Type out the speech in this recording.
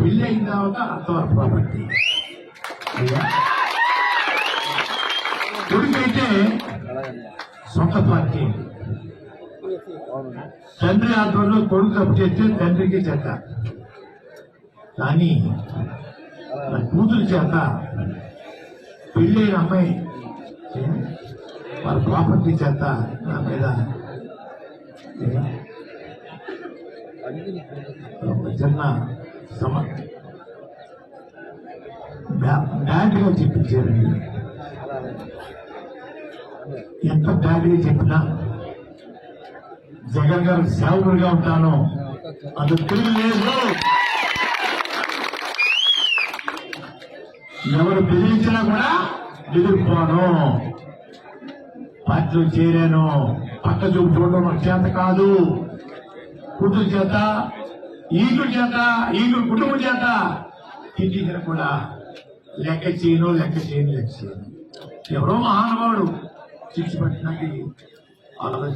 పెళ్ళి అయిన తర్వాత అంతవరకు ప్రాపర్టీ కొడుకైతే సొంత పార్టీ తండ్రి ఆధ్వర్యంలో కొడుకు తప్పు చేస్తే తండ్రికి చేత కానీ కూతురు చేత పెళ్ళైన అమ్మాయి వాళ్ళ ప్రాపర్టీ చేత నా మీద చిన్న సమ బ్యాడ్గా చెప్పించారండి ఎంత బ్యాడ్గా చెప్పినా జగన్ గారు సేవకుడిగా ఉంటాను. అది తెలియలేదు. ఎవరు బెదిరించినా కూడా ఎదుర్కోను పార్టీలో చేరాను. పక్క చూపు చూడడం నాకు చేత కాదు. కూతురు చేత ఈగుడు చేత ఈగుడు కుటుంబం చేత తిట్టించిన కూడా లెక్క చేయను లెక్క చేయను లెక్క చేయను. ఎవరో మహానుభావుడు శిక్ష పట్టినకి ఆలోచన